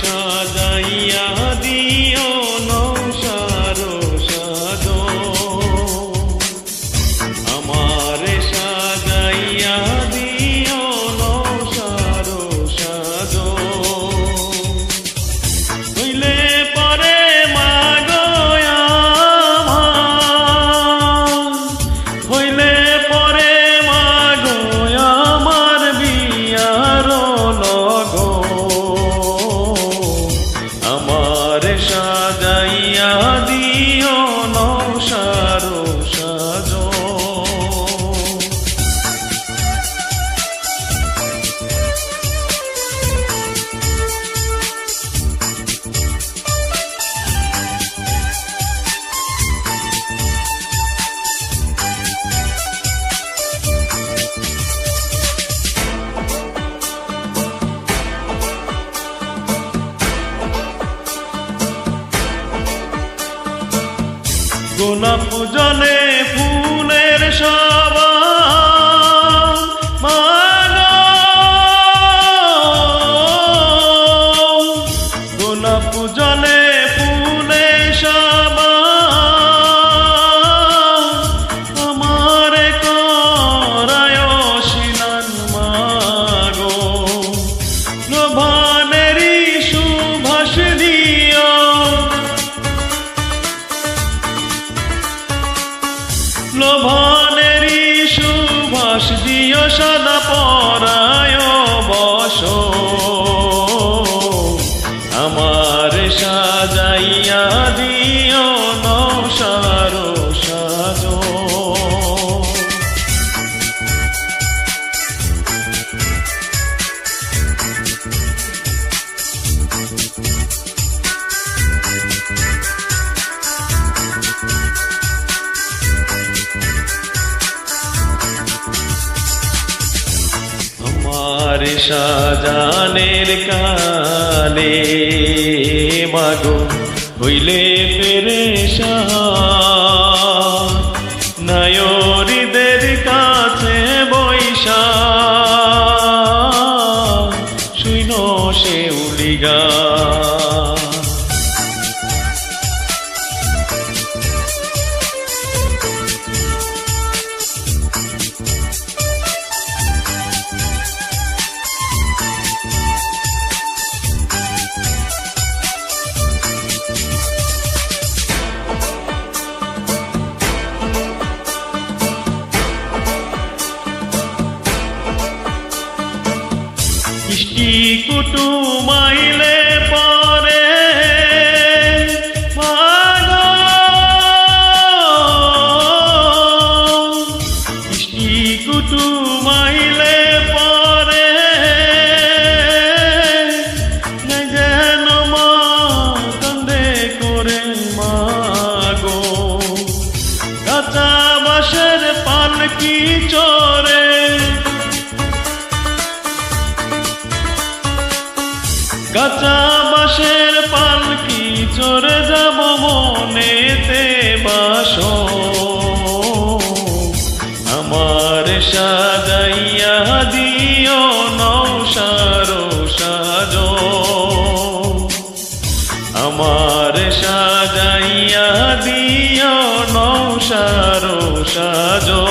সাজাইয়া গোলাপ সুভাষ দিও সদা পরায় বস। আমার সাজানের কালে মাগো হইলে ফেরে নায়রীদের মিষ্টি কুটুমাইলে পরে। মিষ্টি কুটুমাইলে পরে? যেন মা কান্দে করে মাগো। কাঁচা বাসের পালকি চরে কাঁচা বাঁশের পালকি চড়ে যাব মনেতে বাস আমার সাজাইয়া দিও নৌসারো সাজো আমার সাজাইয়া দিও নৌসারো সাজো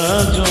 রাজা